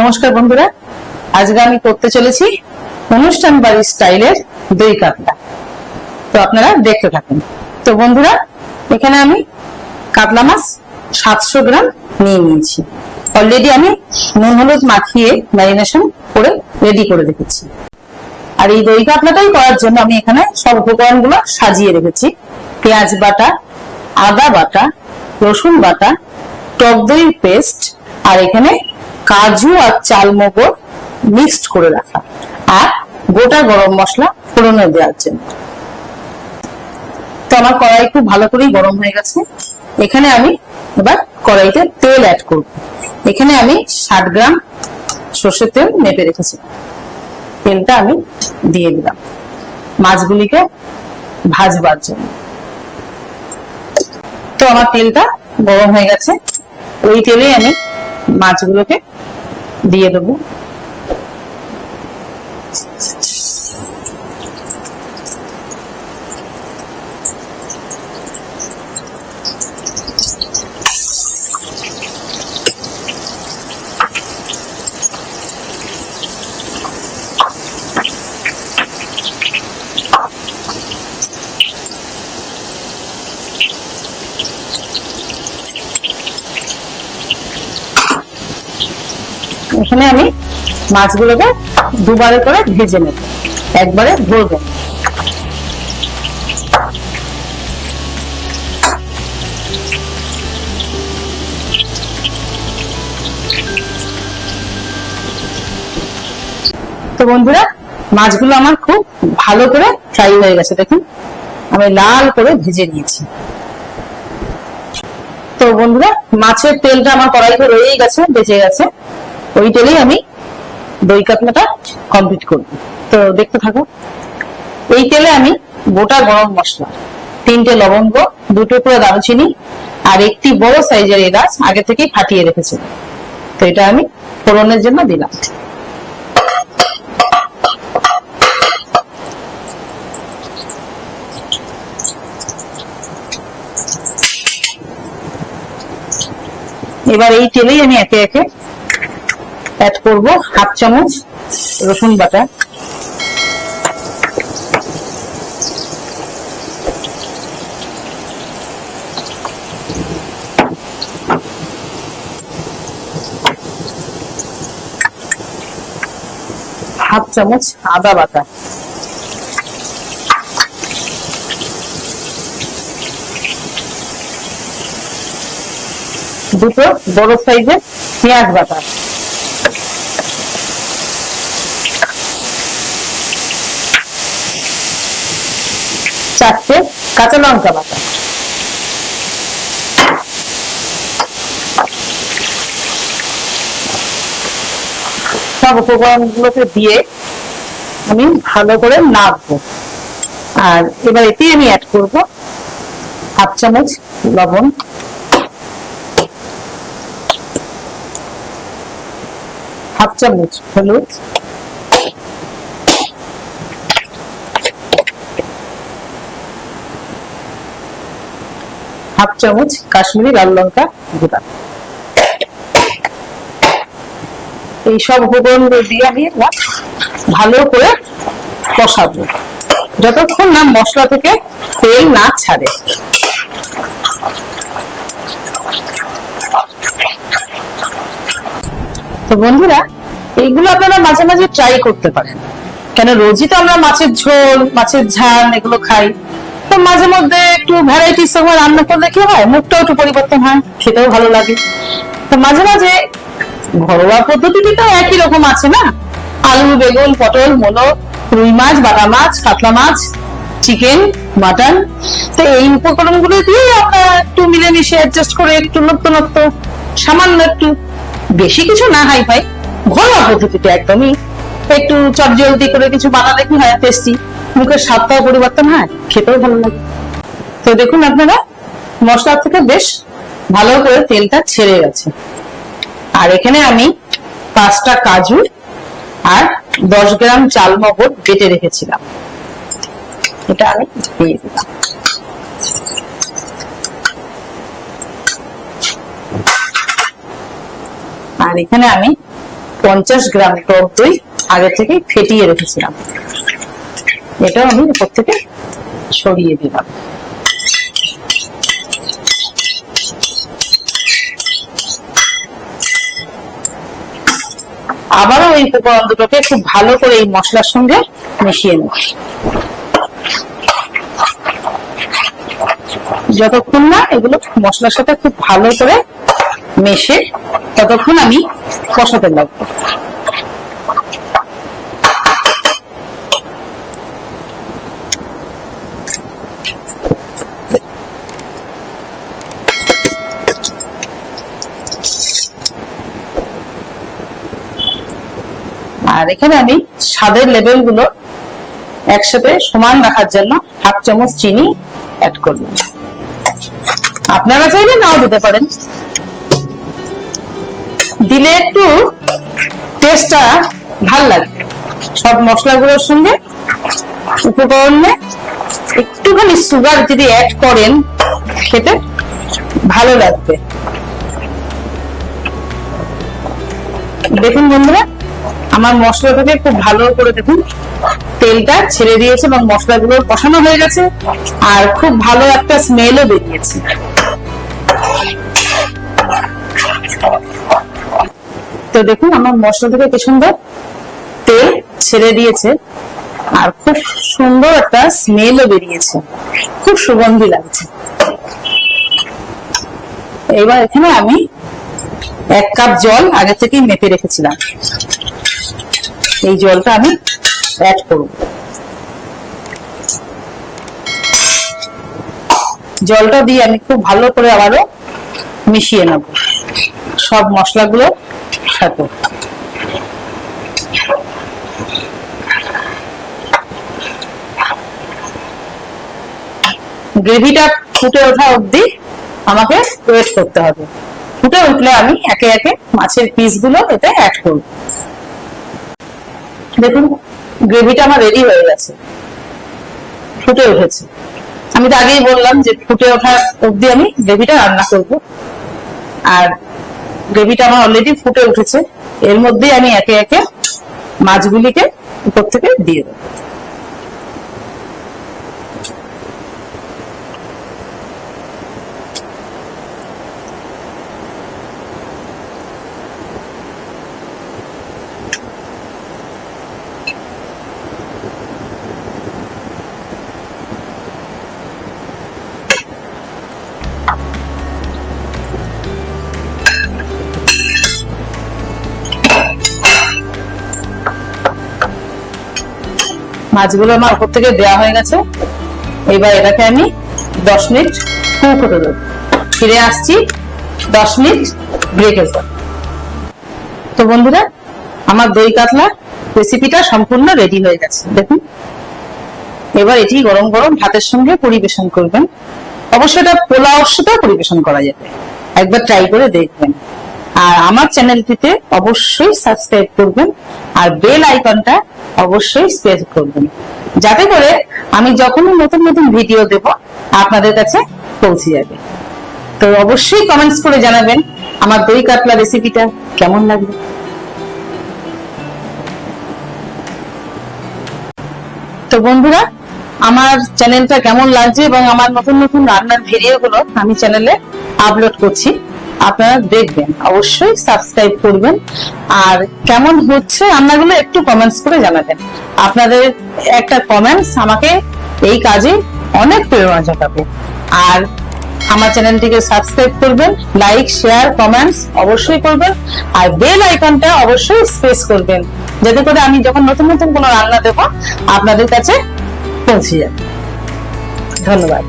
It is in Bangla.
নমস্কার বন্ধুরা। আজকে আমি করতে চলেছি অনুষ্ঠান বাড়ির স্টাইলের দই কাতলা তো আপনারা দেখতে থাকুন। তো বন্ধুরা, এখানে আমি কাতলা মাছ সাতশো গ্রাম নিয়ে নিয়েছি। অলরেডি আমি নুন, হলুদ মাখিয়ে ম্যারিনেশন করে রেডি করে রেখেছি। আর এই দই কাতলাটাই করার জন্য আমি এখানে সব উপকরণগুলো সাজিয়ে রেখেছি। পেঁয়াজ বাটা, আদা বাটা, রসুন বাটা, টক দই পেস্ট, আর এখানে কাজু আর চালমগজ মিক্সড করে রাখা। আর গোটা গরম মশলা ফোড়নে দেওয়ার জন্য। তো আমার কড়াই খুব ভালো করেই গরম হয়ে গেছে। এখানে আমি এবার কড়াইতে তেল অ্যাড করব। এখানে আমি ষাট গ্রাম সর্ষের তেল মেপে রেখেছি। তেলটা আমি দিয়ে দিলাম মাছগুলিকে ভাজবার জন্য। তো আমার তেলটা গরম হয়ে গেছে। ওই তেলে আমি মাছগুলোকে দিয়ে দেবো। এখানে আমি মাছগুলোকে দুবারে করে ভেজে নেব। একবারে ধরবো। তো বন্ধুরা, মাছগুলো আমার খুব ভালো করে ফ্রাই হয়ে গেছে, দেখুন। আমি লাল করে ভেজে নিয়েছি। তো বন্ধুরা, মাছের তেলটা আমার কড়াইতে রয়েই গেছে বেঁচে গেছে। ওই তেলেই আমি দই কাতলাটা কমপ্লিট করব। তো দেখতে থাকো। এই তেলে আমি গোটা গরম মশলা, তিনটে লবঙ্গ, দুটো করে দারুচিনি আর একটি বড় সাইজের এলাচ আগে থেকেই ফাটিয়ে রেখেছি তো এটা আমি ফোড়নের জন্য দিলাম। এবার এই তেলেই আমি একে একে অ্যাড করব হাফ চামচ রসুন বাটা। হাফ চামচ আদা বাটা। দুটো বড় সাইজের পেঁয়াজ বাটা। চারটে কাঁচা লঙ্কা বাটা। সব উপকরণগুলোকে দিয়ে আমি ভালো করে নাড়বো। আর এবার এতে আমি অ্যাড করব হাফ চামচ লবণ। হাফ চামচ হলুদ। হাফ চামচ কাশ্মীরি লাল লঙ্কা গুঁড়া। এই সব উপকরণগুলো দিয়ে আমি ভালো করে কষাবো। যতক্ষণ না মশলা থেকে তেল না ছাড়ে। তো বন্ধুরা, এইগুলো আপনারা মাঝে মাঝে ট্রাই করতে পারেন। কেন রোজই তো আমরা মাছের ঝোল, মাছের ঝাল এগুলো খাই। মাঝে মধ্যে একটু ভ্যারাইটির সময় রান্না করলে কি হয়? মুখটাও একটু পরিবর্তন হয়, খেতেও ভালো লাগে। তো মাঝে মাঝে ঘরোয়া তো একই রকম আছে না? আলু, বেগুন, পটল রুই মাছ, বাটা মাছ, কাতলা মাছ, চিকেন, মাটন। তো এই উপকরণগুলো দিয়ে আমরা একটু মিলেমিশে অ্যাডজাস্ট করে একটু নত্য সামান্য একটু বেশি কিছু না হাই ফাই ঘরোয়া পদ্ধতিতে একদমই একটু চট জলদি করে কিছু বানালে কি হয়? টেস্টি মুখের স্বাদটাও পরিবর্তন হয়, খেতেও ভালো লাগে। তো দেখুন আপনারা, মশলা থেকে বেশ ভালো করে তেলটা ছেড়ে গেছে। আর এখানে আমি পাঁচটা কাজু আর দশ গ্রাম চাল মগজ বেটে রেখেছিলাম। এটা আমি দিয়ে দিলাম। আর এখানে আমি পঞ্চাশ গ্রাম টক দই আগে থেকে ফেটিয়ে রেখেছিলাম। এটাও আমি উপর থেকে সরিয়ে দিলাম। আবারও এই উপকরণ দুটোকে খুব ভালো করে এই মশলার সঙ্গে মিশিয়ে নেব যতক্ষণ না এগুলো মশলার সাথে খুব ভালো করে মেশে ততক্ষণ আমি কষাতে লাগবো। আর এখানে আমি স্বাদের লেভেলগুলো একসাথে সমান রাখার জন্য হাফ চামচ চিনি অ্যাড আপনারা চাইলে নাও দিতে পারেন। দিলে একটু টেস্টটা ভালো সব মশলাগুলোর সঙ্গে উপকরণে একটুখানি সুগার যদি অ্যাড করেন, খেতে ভালো লাগবে। দেখুন বন্ধুরা আমার মশলাটাকে খুব ভালো করে দেখুন। তেলটা ছেড়ে দিয়েছে এবং মশলাগুলো কষানো হয়ে গেছে। আর খুব ভালো একটা স্মেলও বেরিয়েছে। তো দেখুন, আমার মশলা থেকে কি সুন্দর তেল ছেড়ে দিয়েছে। আর খুব সুন্দর একটা স্মেলও বেরিয়েছে। খুব সুগন্ধি লাগছে। এবার এখানে আমি এক কাপ জল আগে থেকেই মেপে রেখেছিলাম। এই জলটা আমি অ্যাড করব। জলটা দিয়ে আমি খুব ভালো করে আবারও মিশিয়ে নেব। সব মশলাগুলো সাথে। গ্রেভিটা ফুটে ওঠা অবধি আমাকে ওয়েট করতে হবে। ফুটে উঠলে আমি একে একে মাছের পিসগুলো এতে অ্যাড করব। দেখুন, গ্রেভিটা আমার রেডি হয়ে গেছে। ফুটে উঠেছে। আমি তো আগেই বললাম যে ফুটে ওঠা অবধি আমি গ্রেভিটা রান্না করব। আর গ্রেভিটা আমার অলরেডি ফুটে উঠেছে। এর মধ্যেই আমি একে একে মাছগুলিকে উপর থেকে দিয়ে দেবো। মাছগুলো আমার উপর থেকে দেওয়া হয়ে গেছে। এবার এটাকে আমি দশ মিনিট কুক হতে দেবো। ফিরে আসছি দশ মিনিট ব্রেকের পর তো বন্ধুরা, আমার দই কাতলা রেসিপিটা সম্পূর্ণ রেডি হয়ে গেছে। দেখুন। এবার এটি গরম গরম ভাতের সঙ্গে পরিবেশন করবেন। অবশ্যই এটা পোলাওর সাথে পরিবেশন করা যাবে। একবার ট্রাই করে দেখবেন। আর আমার চ্যানেলটিতে অবশ্যই সাবস্ক্রাইব করবেন আর বেল আইকনটা অবশ্যই স্পেস করবেন। যাতে করে আমি যখনই নতুন নতুন ভিডিও দেব, আপনাদের কাছে পৌঁছে যাবে। তো অবশ্যই কমেন্টস করে জানাবেন, আমার দই কাতলা রেসিপিটা কেমন লাগবে তো বন্ধুরা, আমার চ্যানেলটা কেমন লাগছে এবং আমার নতুন নতুন রান্নার ভিডিও গুলো আমি চ্যানেলে আপলোড করছি। আপনারা দেখবেন, অবশ্যই সাবস্ক্রাইব করবেন। আর কেমন হচ্ছে রান্নাগুলো একটু কমেন্টস করে জানাবেন। আপনাদের একটা কমেন্টস আমাকে এই কাজে অনেক প্রেরণা জাগাবে আর আমার চ্যানেলটিকে সাবস্ক্রাইব করবেন লাইক শেয়ার কমেন্টস অবশ্যই করবেন। আর বেল আইকনটা অবশ্যই স্পেস করবেন। যাতে করে আমি যখন নতুন নতুন কোনো রান্না দেবো, আপনাদের কাছে পৌঁছে যাবে। ধন্যবাদ।